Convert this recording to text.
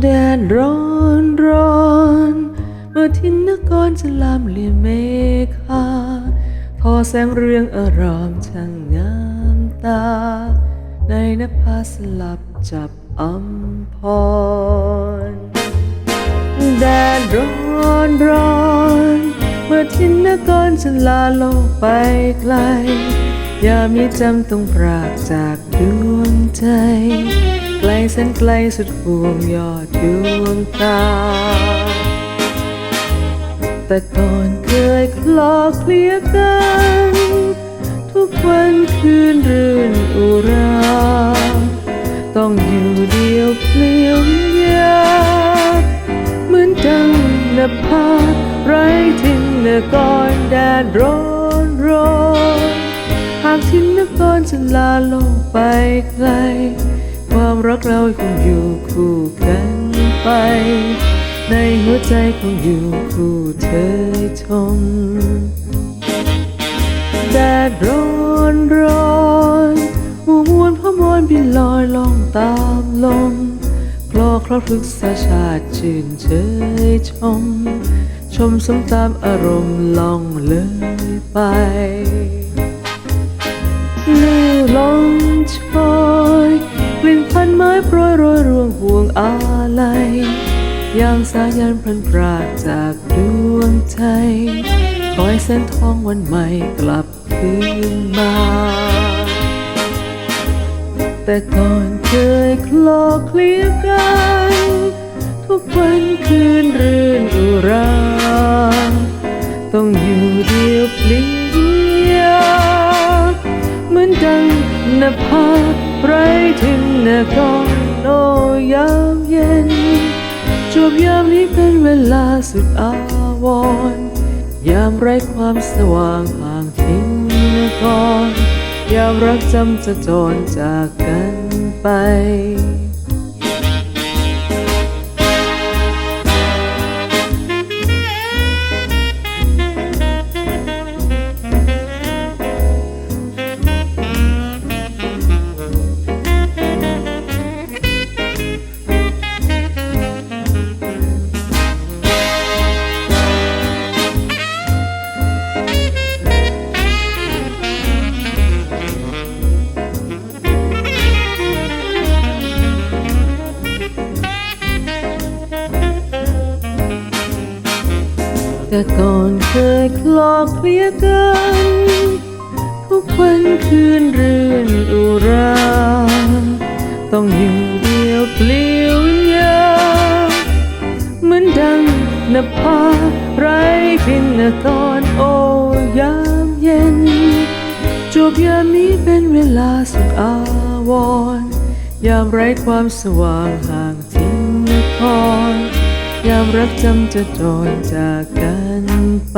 แดดร้อนร้อนเมื่อทินนกรจะลามเลียเมฆาทอแสงเรืองอารามช่างงามตา ในนภาสลับจับอำพรแดดร้อนร้อนเมื่อทินนกรจะลาโลกไปไกลอย่ามีจำต้องปรากจากดวงใจ ลแสนไกลสุดห่วงยอดดวงตา แต่ก่อนเคยคลอเคลียกัน ทุกวันคืนรื่นอุรา ต้องอยู่เดียวเปลี่ยววิญญาเหมือนดังนภาไร้ทิ้งเนกรแดดร้อนร้อน หากทิ้งนกรจะลาลกไปไกล ความรักเราคงอยู่คู่กันไป ในหัวใจคงอยู่คู่เธอชมแดดร้อนร้อนหมู่มวลพมวลบินลอยล่องตามลมคลอคลอพฤกษชาติชื่นเชยชม ชมสมตามอารมณ์ล่องเลยไปลื่อ อาลัยยามสายันพลันปราดจากดวงใจคอยเส้นทองวันใหม่กลับคืนมา แต่ก่อนเคยคลอเคลียร์กัน ทุกวันคืนรื่นอุรา ต้องอยู่เดียวเปลี่ยเหมือนดังนภาไร้ถึงนกรโอน บยามนี้เป็นเวลาสุดอาวรยามไร้ความสว่างห่างทิ้งนครยามรักจำจะจรจากกันไป แต่ก่อนเคยคลอเคลียกัน ทุกวันคืนเรื่นอุรา ต้องอยู่เดียวเปลี่ยววิญญาเหมือนดังนภาไร้พินกรโอยามเย็น จบยามนี้เป็นเวลาสุดอาวรณ์ยามไร้ความสว่างห่างทิ้งนคร ยามรักจำจะจรจากกันไป